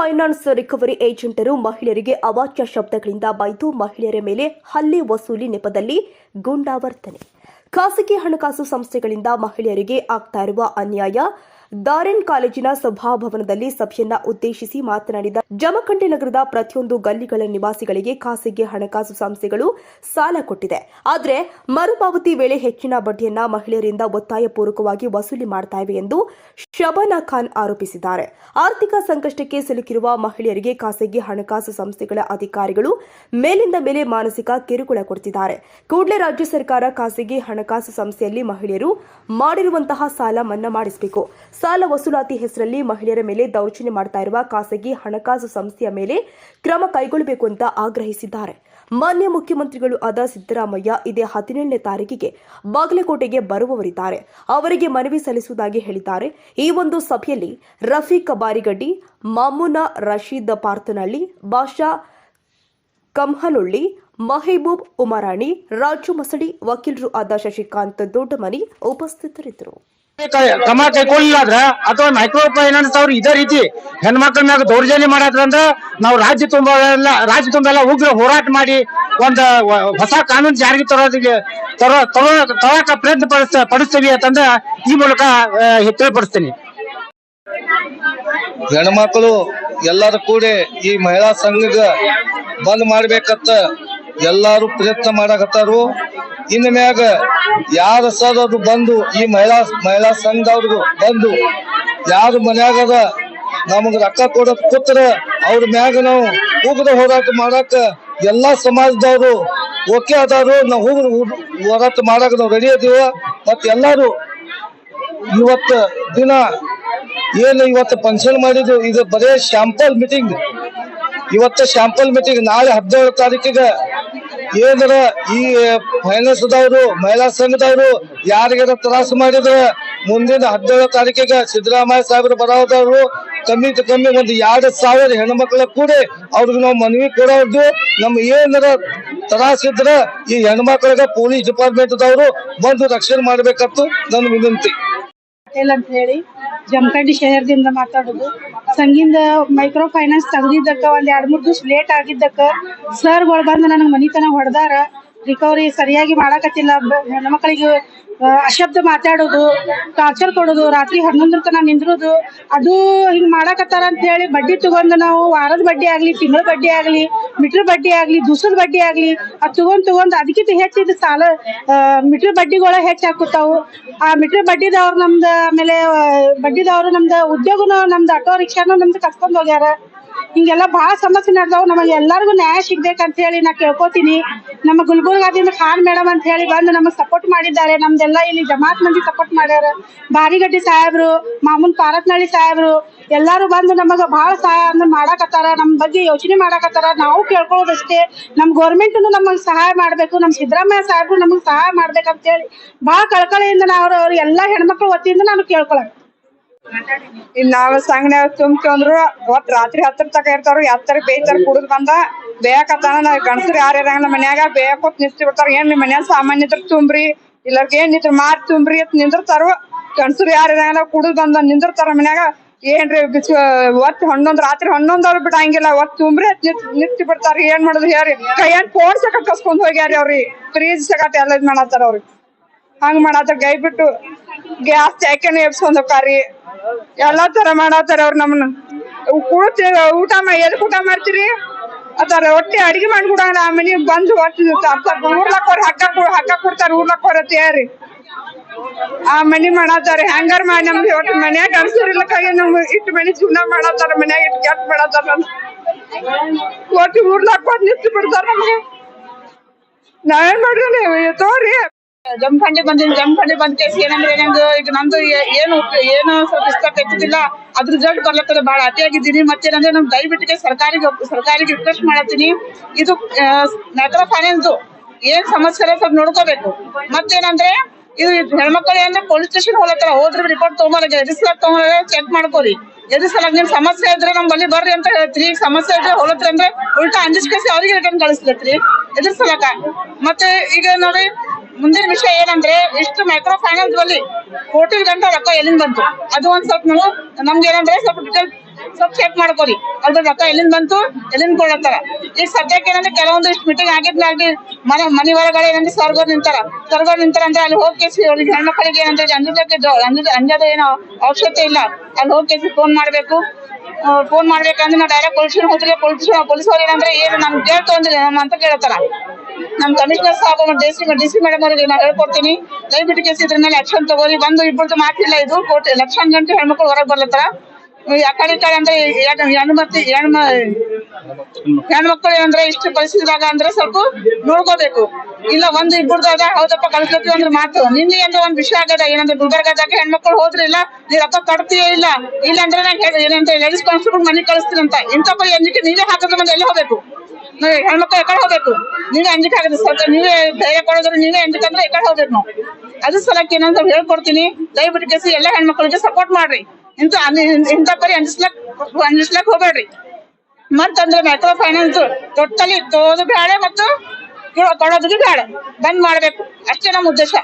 Finance recovery ಏಜೆಂಟರು ಮಹಿಳೆಯರಿಗೆ ಅವಾಚ್ಯ ಶಬ್ದಗಳಿಂದ ಬೈದು ಮಹಿಳೆಯರ ಮೇಲೆ ಹಲ್ಲೆ ವಸೂಲಿ ನೆಪದಲ್ಲಿ ಗೂಂಡಾವರ್ತನೆ. ಖಾಸಗಿ ಹಣಕಾಸು ಸಂಸ್ಥೆಗಳಿಂದ ಮಹಿಳೆಯರಿಗೆ ಆಗ್ತಾ ಇರುವ ಅನ್ಯಾಯ. ದಾರೆನ್ ಕಾಲೇಜಿನ ಸಭಾಭವನದಲ್ಲಿ ಸಭೆಯನ್ನ ಉದ್ದೇಶಿಸಿ ಮಾತನಾಡಿದ ಜಮಖಂಡಿ ನಗರದ ಪ್ರತಿಯೊಂದು ಗಲ್ಲಿಗಳ ನಿವಾಸಿಗಳಿಗೆ ಖಾಸಗಿ ಹಣಕಾಸು ಸಂಸ್ಥೆಗಳು ಸಾಲ ಕೊಟ್ಟಿದೆ. ಆದರೆ ಮರುಪಾವತಿ ವೇಳೆ ಹೆಚ್ಚಿನ ಬಡ್ಡಿಯನ್ನ ಮಹಿಳೆಯರಿಂದ ಒತ್ತಾಯಪೂರ್ವಕವಾಗಿ ವಸೂಲಿ ಮಾಡ್ತಾ ಇವೆ ಎಂದು ಶಬಾನಾ ಖಾನ್ ಆರೋಪಿಸಿದ್ದಾರೆ. ಆರ್ಥಿಕ ಸಂಕಷ್ಟಕ್ಕೆ ಸಿಲುಕಿರುವ ಮಹಿಳೆಯರಿಗೆ ಖಾಸಗಿ ಹಣಕಾಸು ಸಂಸ್ಥೆಗಳ ಅಧಿಕಾರಿಗಳು ಮೇಲಿಂದ ಮೇಲೆ ಮಾನಸಿಕ ಕಿರುಕುಳ ಕೊಡುತ್ತಿದ್ದಾರೆ ಕೂಡಲೇ ರಾಜ್ಯ ಸರ್ಕಾರ ಖಾಸಗಿ ಹಣಕಾಸು ಸಂಸ್ಥೆಯಲ್ಲಿ ಮಹಿಳೆಯರು ಮಾಡಿರುವಂತಹ ಸಾಲ ಮನ್ನಾ ಮಾಡಿಸಬೇಕು. ಸಾಲ ವಸೂಲಾತಿ ಹೆಸರಲ್ಲಿ ಮಹಿಳೆಯರ ಮೇಲೆ ದೌರ್ಜನ್ಯ ಮಾಡ್ತಾ ಇರುವ ಖಾಸಗಿ ಹಣಕಾಸು ಸಂಸ್ಥೆಯ ಮೇಲೆ ಕ್ರಮ ಕೈಗೊಳ್ಳಬೇಕು ಅಂತ ಆಗ್ರಹಿಸಿದ್ದಾರೆ. ಮಾನ್ಯ ಮುಖ್ಯಮಂತ್ರಿಗಳು ಆದ ಸಿದ್ದರಾಮಯ್ಯ ಇದೇ ಹದಿನೇಳನೇ ತಾರೀಕಿಗೆ ಬಾಗಲಕೋಟೆಗೆ ಬರುವವರಿದ್ದಾರೆ. ಅವರಿಗೆ ಮನವಿ ಸಲ್ಲಿಸುವುದಾಗಿ ಹೇಳಿದ್ದಾರೆ. ಈ ಒಂದು ಸಭೆಯಲ್ಲಿ ರಫೀಕ್ ಬಾರಿಗಡ್ಡಿ, ಮಾಮೂನಾ ರಶೀದ್ ಪಾರ್ತನಹಳ್ಳಿ ಬಾಷಾ ಕಮ್ಹನುಳ್ಳಿ ಮಹಿಬೂಬ್ ಉಮಾರಾಣಿ, ರಾಜು ಮಸಡಿ, ವಕೀಲರು ಆದ ಶಶಿಕಾಂತ್ ದೊಡ್ಡಮನಿ ಉಪಸ್ಥಿತರಿದ್ದರು. ಕ್ರಮ ಕೈಗೊಳ್ಳಿಲ್ಲ ಆದ್ರ, ಅಥವಾ ಮೈಕ್ರೋ ಫೈನಾನ್ಸ್ ಅವ್ರು ಇದೇ ರೀತಿ ಹೆಣ್ಮಕ್ಳ ಮ್ಯಾಗ ದೌರ್ಜನ್ಯ ಮಾಡತ್ರ ಅಂದ್ರ ನಾವು ರಾಜ್ಯ ತುಂಬ ಎಲ್ಲ ರಾಜ್ಯ ತುಂಬೆಲ್ಲ ಉಗ್ರ ಹೋರಾಟ ಮಾಡಿ ಒಂದ ಹೊಸ ಕಾನೂನು ಜಾರಿಗೆ ತರೋದಿಗೆ ತರೋ ತರೋ ತರೋಕ ಪ್ರಯತ್ನ ಪಡಿಸ್ ಪಡಿಸ್ತೀವಿ ಅಂತಂದ ಈ ಮೂಲಕ ತಿಳಿಪಡಿಸ್ತೀನಿ. ಹೆಣ್ಮಕ್ಳು ಎಲ್ಲರೂ ಕೂಡಿ ಈ ಮಹಿಳಾ ಸಂಘಗ ಬಂದ್ ಮಾಡ್ಬೇಕತ್ತ ಎಲ್ಲಾರು ಪ್ರಯತ್ನ ಮಾಡಕತ್ತಾರು. ಇನ್ ಮ್ಯಾಗ ಯಾರ ಸರ್ ಅದು ಬಂದು ಈ ಮಹಿಳಾ ಮಹಿಳಾ ಸಂಘದವ್ರಿಗೂ ಬಂದು ಯಾರು ಮನ್ಯಾಗದ ನಮಗ ರೊಕ್ಕ ಕೊಡಕ್ ಕೂತ್ರ ಅವ್ರ ಮ್ಯಾಗ ನಾವು ಉಗ್ರ ಹೋರಾಟ ಮಾಡಾಕ ಎಲ್ಲಾ ಸಮಾಜದವರು ಓಕೆ ಅದಾರು. ನಾವು ಉಗ್ರ ಹೋರಾಟ ಮಾಡಾಕ ನಾವು ರೆಡಿ ಅದೀವ. ಮತ್ ಎಲ್ಲಾರು ಇವತ್ತ ದಿನ ಏನು ಇವತ್ತು ಫಂಕ್ಷನ್ ಮಾಡಿದ್ದು ಇದು ಬರೇ ಶಾಂಪಲ್ ಮೀಟಿಂಗ್. ಇವತ್ತು ಶಾಂಪಲ್ ಮೀಟಿಂಗ್ ನಾಳೆ ಹದಿನೇಳು ತಾರೀಕಿಗೆ ಏನರ ಈ ಫೈನಾನ್ಸ್ ದವರು ಮಹಿಳಾ ಸಂಘದವರು ಯಾರಿಗಾರ ತ್ರಾಸ ಮಾಡಿದ್ರೆ ಮುಂದಿನ ಹದಿನೇಳು ತಾರೀಕಿಗೆ ಸಿದ್ದರಾಮಯ್ಯ ಸಾಹೇಬರು ಬರೋದವರು ಕಮ್ಮಿ ಕಮ್ಮಿ ಒಂದು ಎರಡು ಸಾವಿರ ಹೆಣ್ಮಕ್ಳ ಕೂಡಿ ಅವ್ರಿಗೆ ನಾವು ಮನವಿ ಕೊಡೋದು. ನಮ್ ಏನಾರ ತ್ರಾಸ ಇದ್ರೆ ಈ ಹೆಣ್ಮಕ್ಳಿಗೆ ಪೊಲೀಸ್ ಡಿಪಾರ್ಟ್ಮೆಂಟ್ ದವರು ಬಂದು ರಕ್ಷಣೆ ಮಾಡ್ಬೇಕಂತ ನನ್ನ ವಿನಂತಿ. ಅಂತ ಹೇಳಿ ಜಮಖಂಡಿ ಶಹರದಿಂದ ಮಾತಾಡೋದು. ಸಂಗಿಂದ ಮೈಕ್ರೋ ಫೈನಾನ್ಸ್ ತೆಗ್ದಿದ್ದಕ್ಕ ಒಂದ್ ಎರಡ್ ಮೂರ್ ದಿವ್ಸ ಲೇಟ್ ಆಗಿದ್ದಕ್ಕ. ಸರ್ಗಳು ಬಂದು ನನಗ್ ಮನಿತನ ಹೊಡ್ದಾರ. ರಿಕವರಿ ಸರಿಯಾಗಿ ಮಾಡಾಕತ್ತಿಲ್ಲ. ಹೆಣ್ಮಕ್ಳಿಗೆ ಅಶಬ್ದ ಮಾತಾಡೋದು ಟಾರ್ಚರ್ ಕೊಡೋದು, ರಾತ್ರಿ ಹನ್ನೊಂದರ ತನ ನಿಂದ್ರೋದು, ಅದು ಹಿಂಗ್ ಮಾಡಾಕತ್ತಾರ ಅಂತ ಹೇಳಿ ಬಡ್ಡಿ ತಗೊಂಡ್ ನಾವು ವಾರದ ಬಡ್ಡಿ ಆಗ್ಲಿ, ತಿಂಗಳ ಬಡ್ಡಿ ಆಗ್ಲಿ, ಮೀಟರ್ ಬಡ್ಡಿ ಆಗ್ಲಿ, ದಿವ್ಸದ ಬಡ್ಡಿ ಆಗ್ಲಿ, ಅದ್ ತಗೊಂಡ್ ತಗೊಂಡ್ ಅದಕ್ಕಿಂತ ಹೆಚ್ಚಿದ ಸಾಲ ಮೀಟರ್ ಬಡ್ಡಿಗಳ ಹೆಚ್ಚಾಕುತ್ತಾವು ಆ ಮೀಟರ್ ಬಡ್ಡಿದವ್ರು ನಮ್ದ ಆಮೇಲೆ ಬಡ್ಡಿದವ್ರು ನಮ್ದ ಉದ್ಯೋಗನು ನಮ್ದು ಆಟೋ ರಿಕ್ಷಾನು ನಮ್ದು ಕಸ್ಕೊಂಡ್ ಹೋಗ್ಯಾರ. ಹಿಂಗೆಲ್ಲ ಭಾಳ ಸಮಸ್ಯೆ ನಡೆದವು. ನಮಗೆ ಎಲ್ಲರಿಗೂ ನ್ಯಾಯ ಸಿಗ್ಬೇಕಂತ ಹೇಳಿ ನಾ ಕೇಳ್ಕೊತೀನಿ. ನಮ್ಮ ಗುಲ್ಬರ್ಗಾದಿಂದ ಖಾನ್ ಮೇಡಮ್ ಅಂತ ಹೇಳಿ ಬಂದು ನಮಗೆ ಸಪೋರ್ಟ್ ಮಾಡಿದ್ದಾರೆ. ನಮ್ದೆಲ್ಲ ಇಲ್ಲಿ ಜಮಾತ್ ಮಂದಿ ಸಪೋರ್ಟ್ ಮಾಡ್ಯಾರ. ಬಾರಿಗಡ್ಡಿ ಸಾಹೇಬ್ರು, ಮಾಮೂನ್ ಪಾರತ್ನಳ್ಳಿ ಸಾಹೇಬ್ರು, ಎಲ್ಲಾರು ಬಂದು ನಮಗ ಬಹಳ ಸಹಾಯ ಅಂದ್ರೆ ಮಾಡಾಕತ್ತಾರ. ನಮ್ ಬಗ್ಗೆ ಯೋಚನೆ ಮಾಡಾಕತ್ತಾರ. ನಾವು ಕೇಳ್ಕೊಳ್ಳೋದಷ್ಟೇ. ನಮ್ ಗೌರ್ಮೆಂಟ್ ನಮಗ್ ಸಹಾಯ ಮಾಡ್ಬೇಕು. ನಮ್ ಸಿದ್ದರಾಮಯ್ಯ ಸಾಹೇಬ್ರು ನಮಗ್ ಸಹಾಯ ಮಾಡ್ಬೇಕಂತ ಹೇಳಿ ಬಹಳ ಕಳಕಳಿಯಿಂದ ನಾವು ಅವ್ರ ಎಲ್ಲಾ ಹೆಣ್ಮಕ್ಳು ವತಿಯಿಂದ ನಾನು ಕೇಳ್ಕೊಳಕ್ ಇಲ್ಲಿ ನಾವ್ ಸಂಘನ್ಯಾಗ ತುಂಬ್ಕೊಂಡ್ರು ಒಟ್ ರಾತ್ರಿ ಹತ್ತರ ತಕ ಇರ್ತಾರ ಹತ್ತರ ಬೇಯ್ತಾರ ಕುಡಿದ್ ಬಂದ, ಬೇಯಕತ್ತಾನ ನಾವ್ ಗಂಡಸ್ರು ಯಾರ ಇರಂಗಿಲ್ಲ ಮನ್ಯಾಗ, ಬೇಯಕೋತ್ ನಿಂತಿ ಬಿಡ್ತಾರ ಏನ್ ನಿಮ್ ಮನ್ಯಾಗ ಸಾಮಾನ್ಯ ಇದ್ರ ತುಂಬ್ರಿ, ಇಲ್ಲರ್ಗ ಏನ್ ಇದ್ರ ಮಾರ್ ತುಂಬ್ರಿ ಅಂತ ನಿಂದಿರ್ತಾರ. ಗಂಡಸ್ರು ಯಾರ ಇರಂಗಿಲ್ಲ, ಕುಡಿದ್ ಬಂದ ನಿಂದಿರ್ತಾರ ಮನ್ಯಾಗ. ಏನ್ರಿ ಬಿಸ್ ಒಟ್ ಹನ್ನೊಂದ್, ರಾತ್ರಿ ಹನ್ನೊಂದವ್ರು ಬಿಡಂಗಿಲ್ಲ ಒಟ್ ತುಂಬ್ರಿ ಅತ್ ನಿಂತು ಬಿಡ್ತಾರ ಏನ್ ಮಾಡುದು ಹೇಳ್ರಿ? ಕೈಯನ್ ಫೋನ್ ಸಕ ಕಸ್ಕೊಂಡ್ ಹೋಗ್ಯಾರಿ ಅವ್ರಿ. ಫ್ರೀಜ್ ಸಕಟ್ ಎಲ್ಲ ಇದ್ ಮಾಡತ್ತಾರ ಅವ್ರಿ. ಹಂಗ್ ಮಾಡತ್ತಾರ ಗೈ ಬಿಟ್ಟು ಗ್ಯಾಸ್ ಚಾಕೆನ ಎಬ್ಸ್ಕೊಂಡ್ ಹೋಗ್ತಾರಿ ಎಲ್ಲಾ ತರ ಮಾಡತ್ತಾರ ಅವ್ರ ನಮ್ಮನ್ನ ಕೂಡ್ತಿ, ಊಟ ಮಾ, ಎದಕ್ ಊಟ ಮಾಡ್ತೀರಿ? ಅತಾರ ಒಟ್ಟಿ ಅಡಿಗೆ ಮಾಡ್ಕೊಡಂಗ ಆ ಮನಿ ಬಂದು ಒಟ್ಟು ಊರ್ಲಕ್ ಅವ್ರ ಹಕ್ಕ ಕೊ- ಹಗ್ಗ ಕೊಡ್ತಾರ ಊರ್ಲಕ್ ಅವ್ರ ತಯಾರಿ ಆ ಮನಿ ಮಾಡತ್ತಾರ, ಹ್ಯಾಂಗಾರ ಮಾಡಿ ನಮ್ದು ಒಟ್ಟು ಮನ್ಯಾಗ ಅನ್ಸರಿಲ್ಲಕ್ಕಾಗಿ ನಮ್ ಇಟ್ಟು ಮನಿ ಜೀವನ ಮಾಡತ್ತಾರ, ಮನ್ಯಾಗ ಇಟ್ಟು ಕೆಟ್ಟ ಮಾಡತ್ತಾರ ನಮ್ ಒಟ್ಟು ಊರ್ಲಕ್ ಬಂದು ನಿಂತು ಬಿಡ್ತಾರ ನಮ್ಗೆ. ನಾವೇನ್ ಮಾಡ್ರಿ ತೋರಿ. ಜಮಖಂಡಿ ಬಂದಿನಿ ಜಮಖಂಡಿ ಬಂದ್ ಕೇಸ್ ಏನಂದ್ರೆ ನಂದು ಈಗ ನಂದು ಏನು ಏನು ಸ್ವಲ್ಪ ಇಷ್ಟ ತೆಗ್ದಿಲ್ಲ ಅದ್ರ ರಿಸಲ್ಟ್ ಬರ್ಲತ್ತದ ಬಹಳ ಅತಿಯಾಗಿದ್ದೀನಿ. ಮತ್ತೇನಂದ್ರೆ ನಮ್ ದಯವಿಟ್ಟಿಗೆ ಸರ್ಕಾರಿಗೆ ಸರ್ಕಾರಿಗೆ ರಿಕ್ವೆಸ್ಟ್ ಮಾಡತ್ತೀನಿ ಇದು ಮೈಕ್ರೋ ಫೈನಾನ್ಸ್ ಏನ್ ಸಮಸ್ಯೆ ಸ್ವಲ್ಪ ನೋಡ್ಕೋಬೇಕು. ಮತ್ತೇನಂದ್ರೆ, ಇದು ಹೆಣ್ಮಕ್ಳು ಏನಂದ್ರೆ ಪೊಲೀಸ್ ಸ್ಟೇಷನ್ ಹೋಗ್ಲತ್ತಾರ, ಹೋದ್ರೆ ರಿಪೋರ್ಟ್ ತಗೊಂಬರ ಎದಿಸ್ಲಾಕ್ ತಗೊಂಡ್ರೆ ಚೆಕ್ ಮಾಡ್ಕೋರಿ. ಎದಿಸಲಕ್ ನಿಮ್ ಸಮಸ್ಯೆ ಇದ್ರೆ ನಮ್ ಬಲ್ಲಿ ಬರ್ರಿ ಅಂತ ಹೇಳ್ತೀರಿ. ಸಮಸ್ಯೆ ಇದ್ರೆ ಹೋಲತ್ರಿ ಅಂದ್ರೆ ಉಲ್ಟಾ ಅಂಜಿಸ್ ಕೇಸಿ ಅವ್ರಿಗೆ ರಿಟರ್ನ್ ಕಳಿಸ್ಲತ್ರಿ. ಎದುರ್ಸಲಕ ಮತ್ತೆ ಈಗ ನೋಡಿ ಮುಂದಿನ ವಿಷಯ ಏನಂದ್ರೆ, ಇಷ್ಟು ಮೈಕ್ರೋ ಫೈನಾನ್ಸ್ ಬಲ್ಲಿ ಕೋಟಿ ಗಂಟೆ ರೊಕ್ಕ ಎಲ್ಲಿಂದ ಬಂತು? ಅದು ಒಂದ್ ಸ್ವಲ್ಪ ನಾವು ನಮ್ಗೆ ಏನಂದ್ರೆ ಸ್ವಲ್ಪ ಡಿಟೇಲ್ ಸ್ವಲ್ಪ ಚೆಕ್ ಮಾಡ್ಕೊರಿ ಅದ್ರ ರೊಕ್ಕ ಎಲ್ಲಿಂದ ಬಂತು, ಎಲ್ಲಿಂದ ಕೊಡತ್ತಾರ ಈಗ ಸದ್ಯಕ್ಕೆ ಏನಂದ್ರೆ ಕೆಲವೊಂದು ಇಷ್ಟು ಮೀಟಿಂಗ್ ಆಗಿದ್ಮೇಲೆ ಮನೆ ಮನೆ ಒಳಗಡೆ ಏನಂದ್ರೆ ಸರ್ಗೋರ್ ನಿಂತಾರ. ಸರ್ಗೋರ್ ನಿಂತಾರ ಅಂದ್ರೆ ಅಲ್ಲಿ ಹೋಗಿ ಕೇಸಿ ಅವ್ರಿಗೆ ಹೆಣ್ಮಕ್ಳಿಗೆ ಏನಂದ್ರೆ ಅಂಜದಕ್ಕೆ ಅಂಜದ ಏನೋ ಅವಶ್ಯಕತೆ ಇಲ್ಲ. ಅಲ್ಲಿ ಹೋಗಿ ಕೇಸಿ ಫೋನ್ ಮಾಡ್ಬೇಕು. ಫೋನ್ ಮಾಡ್ಬೇಕಂದ್ರೆ ನಾವು ಡೈರೆಕ್ಟ್ ಪೊಲೀಸ್ ಹೋದ್ರೆ ಪೊಲೀಸ್ ಪೊಲೀಸ್ ಅವ್ರು ಏನಂದ್ರೆ, ಏನು ನಮ್ಗೆ ಕೇಳ್ತು ಅಂದ್ರೆ ಅಂತ ಕೇಳ್ತಾರ. ನಮ್ commissioner Saheb D C D C madam ಅವರಿಗೆ ನಾನು ಹೇಳ್ಕೊಡ್ತೀನಿ. ದಯವಿಟ್ಟು ಕೇಸ್ ಇದ್ರ ಮೇಲೆ ಆಕ್ಷನ್ ತಗೋರಿ. ಬಂದು ಇಬ್ಬರದ್ದು ಮಾತಿಲ್ಲ ಇದು. ಕೋಟಿ ಲಕ್ಷಾನ್ ಗಂಟೆ ಹೆಣ್ಮಕ್ಳು ಹೊರಗೆ ಬರ್ಲತ್ತಾರ ಯಾಕಡೆ ಕಡೆ ಈ ಅಂದ್ರೆ ಹೆಣ್ಮಕ್ಳು ಹೆಣ್ಮ ಹೆಣ್ಮಕ್ಳು ಏನಂದ್ರೆ ಇಷ್ಟು ಪರಿಸ್ಥಿತಿದಾಗ ಅಂದ್ರೆ ಸ್ವಲ್ಪ ನೋಡ್ಕೋಬೇಕು. ಇಲ್ಲ ಒಂದ್ ಇಬ್ಬರದಾಗ ಹೌದಪ್ಪ ಕಳ್ಸ್ಕೊತೀವಿ ಅಂದ್ರೆ ಮಾತು. ನಿನ್ನೆ ಅಂದ್ರೆ ಒಂದ್ ವಿಷಯ ಆಗದ, ಏನಂದ್ರೆ ಗುಲ್ಬರ್ಗದಾಗ ಹೆಣ್ಮಕ್ಳು ಹೋದ್ರಿಲ್ಲ. ನೀ ರೊಕ್ಕ ಕಟ್ತೀಯ ಇಲ್ಲ? ಇಲ್ಲ ಅಂದ್ರೆ ನಂಗೆ ಏನಂತ ಲೇಡೀಸ್ ಕಾನ್ಸ್ಟೇಬಲ್ ಮನೆ ಕಳಿಸ್ತೀನಿ ಅಂತ ಇಂಥ ಪರಿ ಅಂಜಿಕೆ ನೀವೇ ಹಾಕಿದ್ರೆ ಮುಂದೆ ಎಲ್ಲಿ ಹೋಗ್ಬೇಕು? ಹೆಣ್ಮಕ್ಳು ಎಕಡೆ ಹೋಗ್ಬೇಕು. ನೀವೇ ಅಂಜಿಕೆ ಹಾಕಿದ್ರೆ ಸ್ವಲ್ಪ ನೀವೇ ಧೈರ್ಯ ಕೊಡೋದ್ರೆ ನೀವೇ ಅಂಜಿಕೆ ಅಂದ್ರೆ ಎಕಡೆ ಹೋಗ್ಬೇಕು ನಾವು. ಅದ್ರ ಸಲಕ್ಕೆ ಏನಂತ ಹೇಳ್ಕೊಡ್ತೀನಿ. ದಯವಿಟ್ಟು ಕೇಸಿ ಎಲ್ಲ ಹೆಣ್ಮಕ್ಳಿಗೆ ಸಪೋರ್ಟ್ ಮಾಡ್ರಿ. ಇಂತ ಇಂಥ ಪರಿ ಅಂಜಿಸ್ಲಕ್ ಅಂಜಿಸ್ಲಕ್ ಹೋಗ್ಬೇಡ್ರಿ. ಮತ್ತಂದ್ರೆ ಮೈಕ್ರೋ ಫೈನಾನ್ಸ್ ಟೋಟಲಿ ತೋದು ಬೇಡ ಮತ್ತು ಕೊಡೋದು ಬೇಡ ಬಂದ್ ಮಾಡ್ಬೇಕು. ಅಷ್ಟೇ ನಮ್ಮ ಉದ್ದೇಶ.